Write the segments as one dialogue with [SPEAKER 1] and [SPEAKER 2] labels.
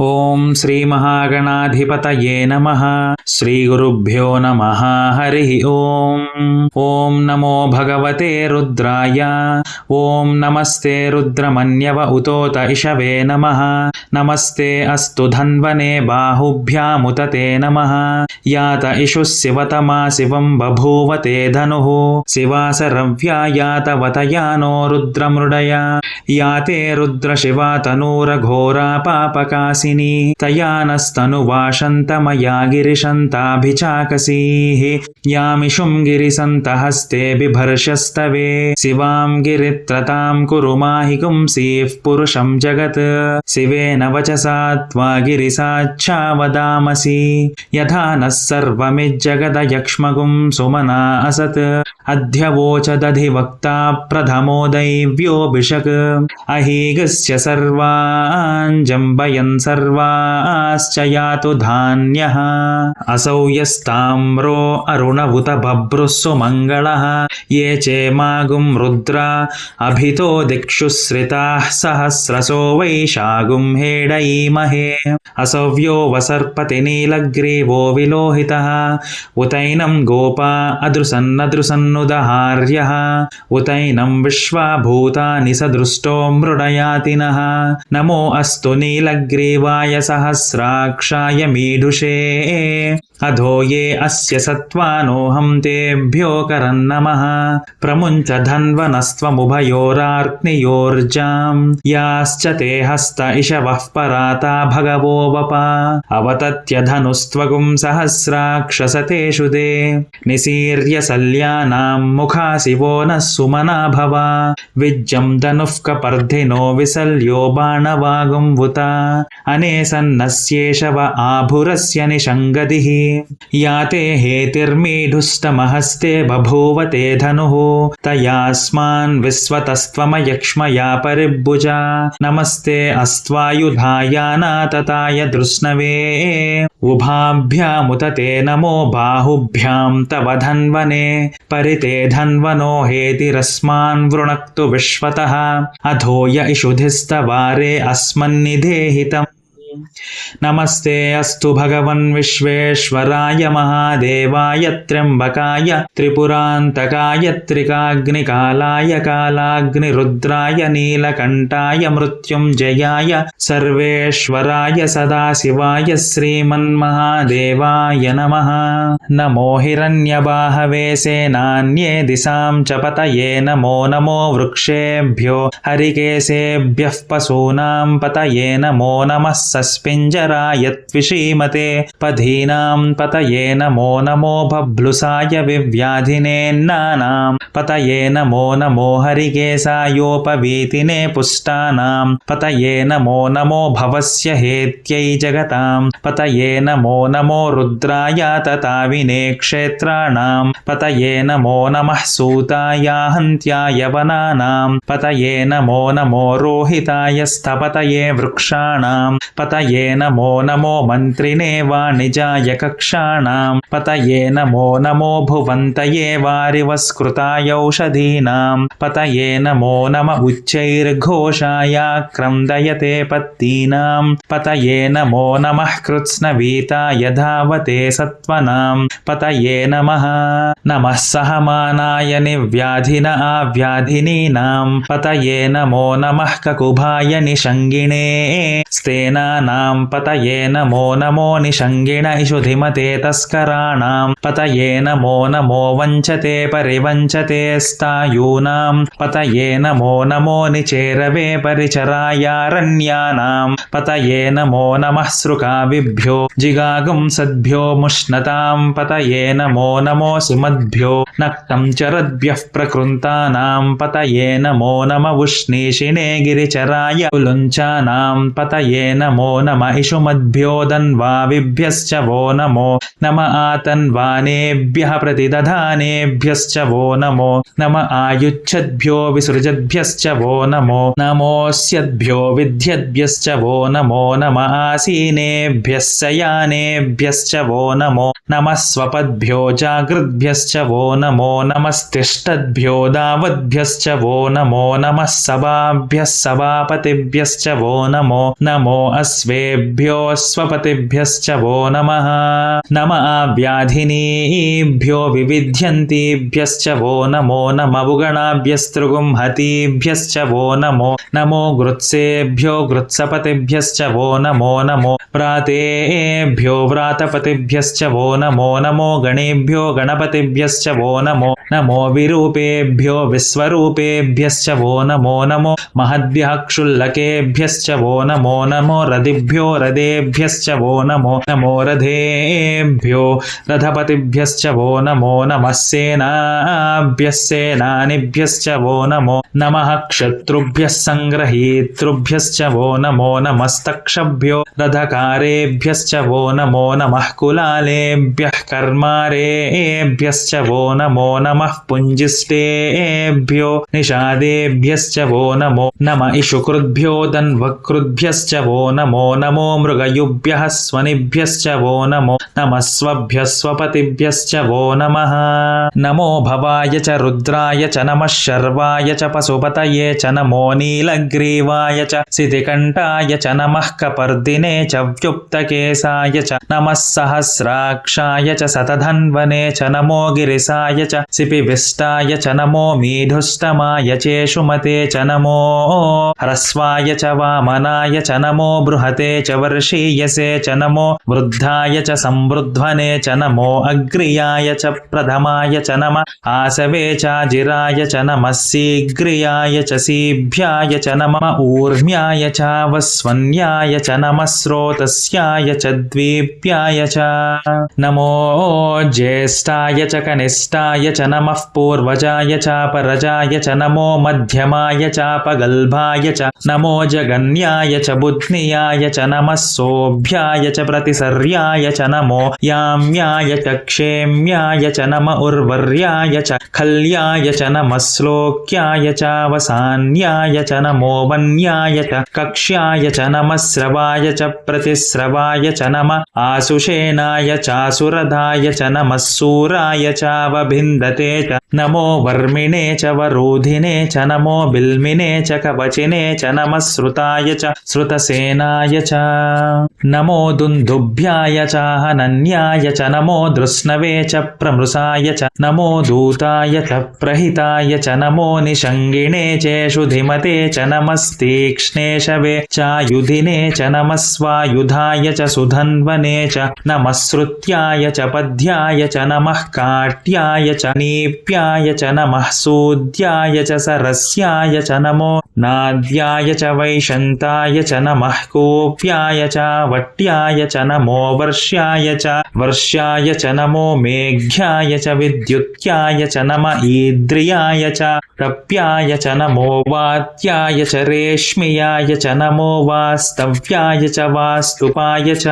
[SPEAKER 1] ఓం శ్రీ మహాగణాధిపతయే నమ. శ్రీ గురుభ్యో నమ. హరి ఓం. ఓం నమో భగవతే రుద్రాయ. ఓం నమస్తే రుద్రమన్యవ ఉతోత ఇషవే నమ. నమస్తే అస్తు ధన్వనే బాహుభ్యాముతతే నమ. యాత ఇషు శివతమా శివం బభూవతే ధను. శివాసరవ్యా యాతవతయానో రుద్రమృడయ. యాతే రుద్రశివా తనూరఘోరా तया नस्तनु गिरिशन्ताभिचाकसीः शन्त मया गिरिशन्ताभि यामिषुम् गिरिशन्त हस्तेऽभि भर्षस्तवे शिवां गिरित्रतां कुरु माहि कुंसीः पुरुषम् जगत्। शिवेन वचसा त्वा गिरिसाच्छा वदामसि। यथा नः सर्वमिज्जगदयक्ष्मगुं सुमना असत्। अध्यवोचदधिवक्ता प्रथमो दैव्यो बिषक् अहि गस्य सर्वाञ्जम्बयंस यातु धान्यः असौ यस्ताम्रो अरुणवुत बभ्रुः सुमङ्गलः ये चेमागुं रुद्रा अभितो दिक्षु श्रिताः सहस्रसो वैशागुं हेडयीमहे असव्यो वसर्पति नीलग्रीवो विलोहितः उतैनं गोपा अदृसन्नदृसन्नुदहार्यः उतैनं विश्वाभूतानि सदृष्टो मृडयातिनः नमो अस्तु शिवाय सहस्राक्षाय मीडुषे अधो ये अस्य सत्त्वानोऽहं तेभ्यो करन्नमः। प्रमुञ्च धन्वनस्त्वमुभयोरार्क्नियोर्जाम् याश्च ते हस्त इषवः पराता भगवो वपा। अवतत्यधनुस्त्वगुं सहस्राक्षसतेषु ते निसीर्य सल्यानां मुखा शिवो नः सुमना भवा। विज्जं धनुः कपर्धिनो विसल्यो बाणवागुम्बुता। अनेसन्नस्येष व आभुरस्य निषङ्गदिः याते हेतिर्मीढुष्टमहस्ते बभूव ते धनुः। तयास्मान् विश्वतस्त्वमयक्ष्मया परिभुजा नमस्ते अस्त्वायुधायानातताय धृष्णवे उभाभ्यामुत ते नमो बाहुभ्यां तव धन्वने। परिते धन्वनो हेतिरस्मान् वृणक्तु विश्वतः। अधो य इषुधिस्तवारे अस्मन्निधेहितम् नमस्ते अस्तु भगवन् विश्वेश्वराय महादेवाय त्र्यम्बकाय त्रिपुरान्तकाय त्रिकाग्निकालाय कालाग्निरुद्राय नीलकण्ठाय मृत्युञ्जयाय सर्वेश्वराय सदाशिवाय श्रीमन्महादेवाय नमः नमो हिरण्यबाहवे सेनान्ये दिशां च पतये नमो नमो वृक्षेभ्यो हरिकेशेभ्यः पशूनां पतये नमो नमः सस्पिञ्जराय त्विषीमते पधीनां पतये नमो नमो बभ्लुसाय विव्याधिनेन्नानां पतये नमो नमो हरिकेशायोपवीतिने पुष्टानां पतये नमो नमो भवस्य हेत्यै जगतां पतये नमो नमो रुद्राय तताविने क्षेत्राणां पतये नमो नमः सूताय हन्त्याय वनानां पतये नमो नमो रोहिताय स्थपतये वृक्षाणां पतये नमो नमो मन्त्रिणे वाणिजाय कक्षाणां पतये नमो नमो भुवन्तये वारिवस्कृतायौषधीनां पतये नमो नम उच्चैर्घोषाय क्रन्दयते पत्तीनां पतये नमो नमः कृत्स्नवीताय धावते सत्त्वनां पतये नमः नमः सहमानाय निव्याधिन आव्याधिनीनां पतये नमो नमः ककुभाय निषङ्गिणे स्तेनानां पतये नमो नमो निषङ्गिण इषुधिमते तस्कराणां पतये नमो नमो वञ्चते परिवञ्चते स्तायूनां पतये नमो नमो निचेरवे परिचरायारण्यानां पतये नमो नमः सृकाविभ्यो जिगागुं सद्भ्यो मुष्णतां पतये नमो नमो सुमद्भ्यो नक्तं चरद्भ्यः प्रकृन्तानां पतये नमो नम उष्णीषिणे गिरिचराय पुलुञ्चानां पतये नमो नम इषुमद्भ्यो दन्वाविभ्यश्च वो नमो नम आतन्वानेभ्यः प्रतिदधानेभ्यश्च वो नमो नम आयुच्छद्भ्यो विसृजद्भ्यश्च वो नमो नमोऽस्यद्भ्यो विद्यद्भ्यश्च वो नमो नम आसीनेभ्यः शयानेभ्यश्च वो नमो नमः स्वपद्भ्यो जागृद्भ्यश्च वो नमो नमस्तिष्ठद्भ्यो दावद्भ्यश्च वो नमो नमः सभाभ्यः सभापतिभ्यश्च वो नमो नमो अस्य స్వేభ్యో స్వపతిభ్యశ్చ వో నమ నమ వ్యాధినీభ్యో వివిధ్యంతిభ్యశ్చ వో నమో నమవుగణాభ్యస్తృగుంహతీభ్యశ్చ వో నమో నమో గృత్సేభ్యో గృత్సపతిభ్యశ్చ వో నమో నమో వ్రాతేభ్యో వ్రాతపతిభ్యశ్చ వో నమో నమో గణేభ్యో గణపతిభ్యశ్చ నమో నమో విరూపేభ్యో విశ్వరూపేభ్యశ్చ నమో నమో మహద్భ్యక్షుల్లకేభ్యశ్చ నమో నమో రథ रदिभ्यो रदेभ्यश्च वो नमो नमो रथेभ्यो रथपतिभ्यश्च वो नमो नमः सेनाभ्यः सेनानिभ्यश्च वो नमो नमः क्षत्रुभ्यः सङ्ग्रहीतृभ्यश्च वो नमो नमस्तक्षभ्यो रथकारेभ्यश्च वो नमो नमः कुलालेभ्यः कर्मारेभ्यश्च वो नमो नमः पुञ्जिष्टेभ्यो निषादेभ्यश्च वो नमो नम इषुकृद्भ्यो दन्वकृद्भ्यश्च वो नमो నమో నమో మృగయుభ్య స్వనిభ్యశ్చ వో నమో నమస్వభ్యస్వపతిభ్యశ్చ వో నమ నమో భవాయ చ రుద్రాయ చ నమ శర్వాయ చ పశుపతయే చ నమో నీలగ్రీవాయ చ శితికంఠాయ చ నమ కపర్దినే చ వ్యుప్తకేశాయ చ నమః సహస్రాక్షాయ చ సతధన్వనే చ నమో గిరిసాయ చ సిపివిష్టాయ చ నమో మీఢుష్టమాయ చేషుమతే చ నమో హ్రస్వాయ చ వామనాయ చ నమో బృహ बृहते च वर्षीयसे च नमो वृद्धाय च संवृध्वने च नमो अग्रियाय च प्रथमाय च नमः आसवे चाजिराय च नमः शीघ्रियाय च सीभ्याय च नमः ऊर्म्याय च वस्वन्याय च नमः स्रोतस्याय च द्वीप्याय च नमो ज्येष्ठाय च कनिष्ठाय च नमः पूर्वजाय चापरजाय च नमो मध्यमाय चापगल्भाय च नमो जगन्याय च बुध्नियाय च नमः सोऽभ्याय च प्रतिसर्याय च नमो याम्याय च क्षेम्याय च नम उर्वर्याय च खल्याय च नमः श्लोक्याय चावसान्याय च नमो वन्याय च कक्ष्याय च नमः स्रवाय च प्रतिस्रवाय च नम आसुषेणाय चासुरधाय च नमः सूराय चावभिन्दते च नमो वर्मिणे च वरोधिने च नमो बिल्मिने च कवचिने च नमः श्रुताय च श्रुतसेनाय దుందుభ్యాయ చ. నమో దుందుభ్యాయ చ హనన్యాయ చ నమో దృష్ణవే చ ప్రమృసాయ చ నమో దూతాయ చ ప్రహితాయ చ నమో నిషంగిణే చేషు ధిమతే చ నమస్తీక్ష్ణేశవే చాయుధినే చ నమస్వాయుధాయ చ సుధన్వనే చ నమశ్రుత్యాయ చ పద్యాయ చ నమః కాట్యాయ చ నీప్యాయ చ నమః సూద్యాయ చ సరస్యాయ చ నమో नाद्याय च वैशन्ताय च नमः कोप्याय च, वट्याय च नमो वर्ष्याय च वर्ष्याय च नमो मेघ्याय च, विद्युत्याय च नम ईद्रियाय च तप्याय च नमो वात्याय च, रेश्मियाय च नमो वास्तव्याय च, वास्तुपाय च।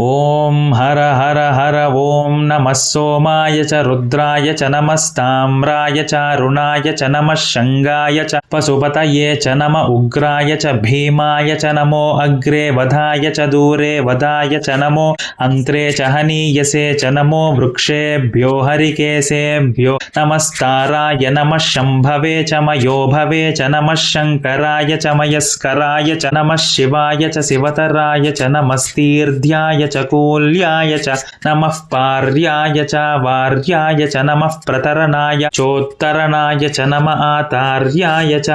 [SPEAKER 1] ॐ हर हर हर, ॐ नमः सोमाय च, रुद्राय च, नमस्ताम्राय च, अरुणाय च, नमः शङ्गाय च, पशुपतये च नम उग्राय च भीमाय च नमो अग्रे वधाय च दूरे वधाय च नमो अन्त्रे च हनीयसे च नमो वृक्षेभ्यो हरिकेशेभ्यो नमस्ताराय नमः शम्भवे च मयोभवे च नमः शङ्कराय च मयस्कराय च नमः शिवाय च शिवतराय च नमस्तीर्ध्याय च कूल्याय च नमः पार्याय च वार्याय च नमः प्रतरणाय चोत्तरणाय च नम आतार्याय च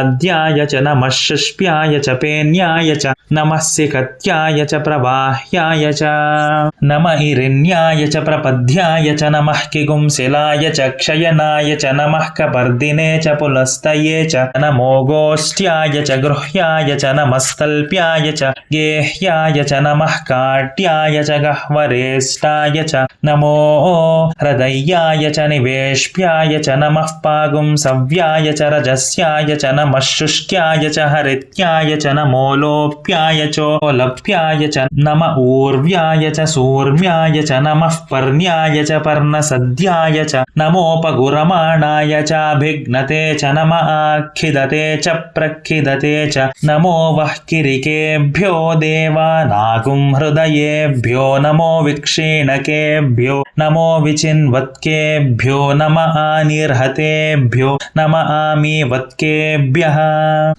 [SPEAKER 1] పాద్యాయ చ నమఃష్ప్యాయ చ పేన్యాయ చ నమస్సికత్యాయ చ ప్రవాహ్యాయ చ నమ ఇరణ్యాయ చ ప్రపద్యాయ చ నమః కిగుంశిలాయ చ క్షయనాయ చ నమః కపర్దినే చ పులస్తయే చ నమోగోష్ట్యాయ చ గృహ్యాయ చ నమస్తల్ప్యాయ చ గేహ్యాయ చ నమః కాట్యాయ చ గహ్వరేష్టాయ చ నమో హృదయ్యాయ చ నివేష్ప్యాయ చ నమః పాగుం సవ్యాయ చ రజస్యాయ చ నమ नमः शुष्ट्याय च हरित्याय च नमो लोप्याय चोलप्याय च नम ऊर्व्याय च सू कूर्म्याय च नमः पर्ण्याय च पर्णसद्याय च नमोपगुरमाणाय चाभिघ्नते च नम आखिदते च प्रखिदते च नमो वः किरिकेभ्यो देवानागुं हृदयेभ्यो नमो विक्षीणकेभ्यो नमो विचिन्वत्केभ्यो नम आनिर्हतेभ्यो नम आमीवत्केभ्यः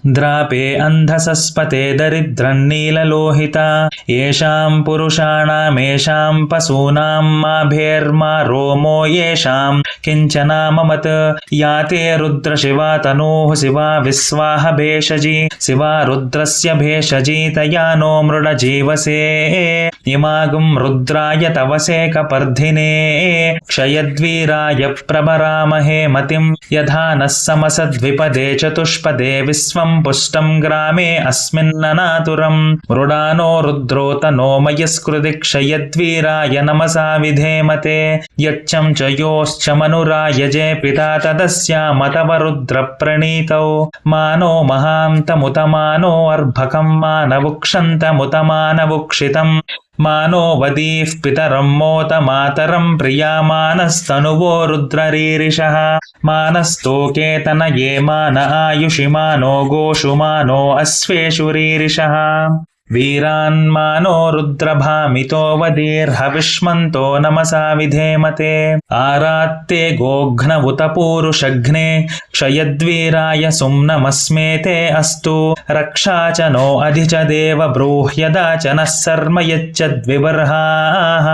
[SPEAKER 1] द्रापे अन्धसस्पते दरिद्रन्नीललोहिता येषां पुरुषाणामेषां पशूनां माभेर्मा रोमो येषां। किञ्चनाममत् या ते रुद्रशिवा तनूः शिवा विश्वाह भेषजी। शिवा रुद्रस्य भेषजी तया नो मृडजीवसे। इमागुं रुद्राय तवसे कपर्धिने। क्षयद्वीराय प्रभरामहे मतिं। यथा नः समसद्विपदे चतुष्पदे विश्वं पुष्टं ग्रामे अस्मिन्ननातुरं मृडानो रुद्रोतनो मयस्कृति क्षयद्वीराय नमसा विधेमते यच्चं च योश्च मनुरायजे पिता तदस्यामतव रुद्रप्रणीतौ मानो महान्तमुतमानो अर्भकं मानवुक्षन्तमुतमानवुक्षितम् मानो वदीः पितरं मोत मातरं प्रियामानस्तनुवो रुद्ररीरिषः मानस्तोकेतनये मान आयुषि मानो गोषु मानो अश्वेषु रीरिषः वीरान्मानो रुद्रभामितो वदीर्हविष्मन्तो नमसा विधेमते आरात्ते गोघ्नवुतपूरुषघ्ने क्षयद्वीराय सुम्नमस्मेते अस्तु। रक्षा च नो अधि च देव ब्रूह्यदा च नः सर्म यच्चद्विबर्हाः।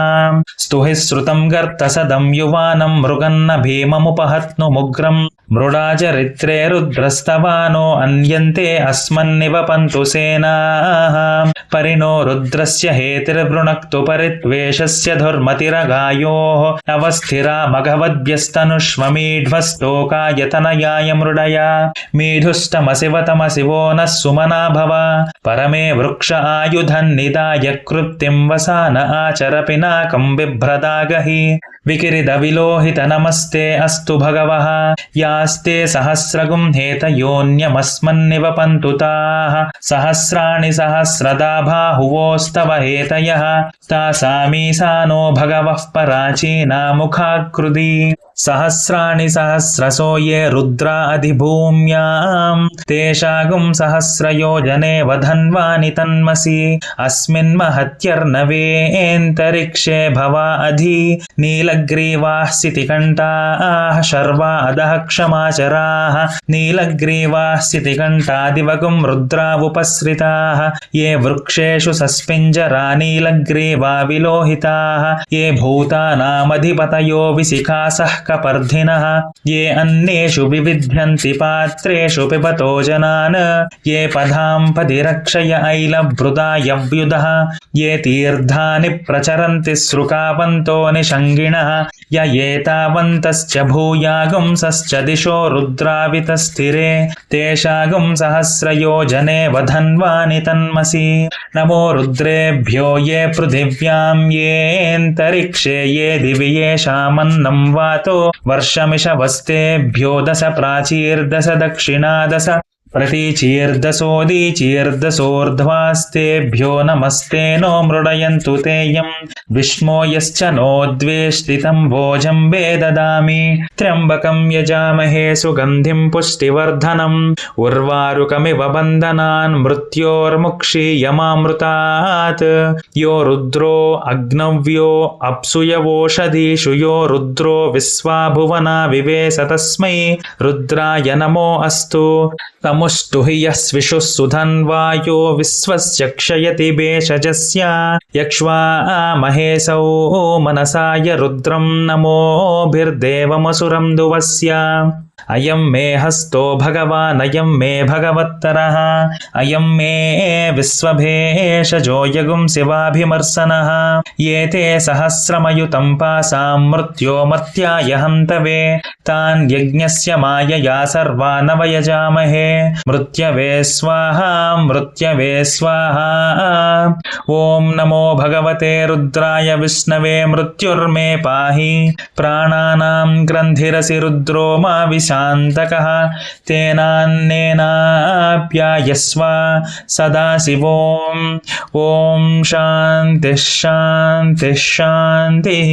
[SPEAKER 1] स्तुहि श्रुतं गर्तसदं युवानं मृगन्न भीममुपहत्नुमुग्रम् మృడాచరిత్రే రుద్రస్తవానో అన్యంతే అస్మన్నివ పంతు సేనాః. పరిణో రుద్రస్య హేతిర్వృణక్తు పరిద్వేషస్య ధుర్మతిరగాయోః. అవస్థిరా మఘవద్భ్యస్తనుష్మమీఢ్వస్తోకాయతనయాయ మృడయ. మీఢుష్టమసివ తమశివో నః సుమనా భవ. పరమే వృక్ష ఆయుధన్నిదాయ కృప్తిం వసాన ఆచర పినాకం బిభ్రదాగహి. వికిరిద విలోహిత నమస్తే అస్తు భగవః. యా తాస్తే సహస్రగుం హేతయోన్యమస్మన్నివ పంతు తాః సహస్రాణి సహస్రదా బాహువోస్తవ హేతయ తాసామీసానో భగవః పరాచీనా ముఖాకృతి सहस्राणि सहस्रसो ये रुद्रा अधिभूम्यां तेषागुं सहस्रयोजने वधन्वानि तन्मसि अस्मिन् महत्यर्नवेऽन्तरिक्षे भवा अधि नीलग्रीवाः सितिकण्ठाः शर्वा अधः क्षमाचराः नीलग्रीवाः सितिकण्ठादिवगुं रुद्रावुपसृताः ये वृक्षेषु सस्पिञ्जरा नीलग्रीवा विलोहिताः ये भूतानामधिपतयो विशिखासः कपर्धिनः। ये अन्येषु विविध्यन्ति पात्रेषु पिबतो जनान्। ये पदां पदि रक्षय ऐलभृदायव्युधः ये तीर्थानि प्रचरन्ति सृकावन्तो निषङ्गिणः य एतावन्तश्च भूयागुंसश्च दिशो रुद्रावितस्थिरे। तेषागुं सहस्रयोजने वधन्वानि तन्मसि। नमो रुद्रेभ्यो ये पृथिव्यां येऽन्तरिक्षे ये दिवि येषामन्नं वातो वर्षमिषवस्तेभ्यो दश प्राचीर्दश दक्षिणा दश प्रतीचीर्दशोदीचीर्दशोर्ध्वास्तेभ्यो नमस्ते नो मृडयन्तु तेयं विष्मो यश्च नोद्वेष्टितं भोजं वे ददामि त्र्यम्बकं यजामहे सुगन्धिं पुष्टिवर्धनम्। उर्वारुकमिव बन्धनान् मृत्योर्मुक्षीयमामृतात् यो रुद्रो अग्नव्यो अप्सुयवोषधीषु। यो रुद्रो विश्वाभुवना विवेश तस्मै रुद्राय नमो अस्तु। तमुष्टु हि यः स्विषुः सुधन्वायो विश्वस्य क्षयति भेषजस्य यक्ष्वा మహేశౌ మనసాయ రుద్రం నమోభిర్దేవమసురం దువస్య. అయం మే హస్తో భగవాన్ అయం మే భగవత్తర అయం మే విశ్వభేషజోయగుం శివాభిమర్శన ఏతే సహస్రమయుతం పాసా మృత్యో మర్త్యాయహంతవే తాన్ యజ్ఞస్య మాయయా సర్వానవయజామహే మృత్యవే స్వాహా మృత్యవే స్వాహా. ఓం నమో భగవతే రుద్రాయ విష్ణవే మృత్యుర్మే పాహి. ప్రాణానాం గ్రంథిరసి రుద్రో మా విశా शान्तकः सदाशिवोम् ॐ शान्तिः शान्तिः शान्तिः।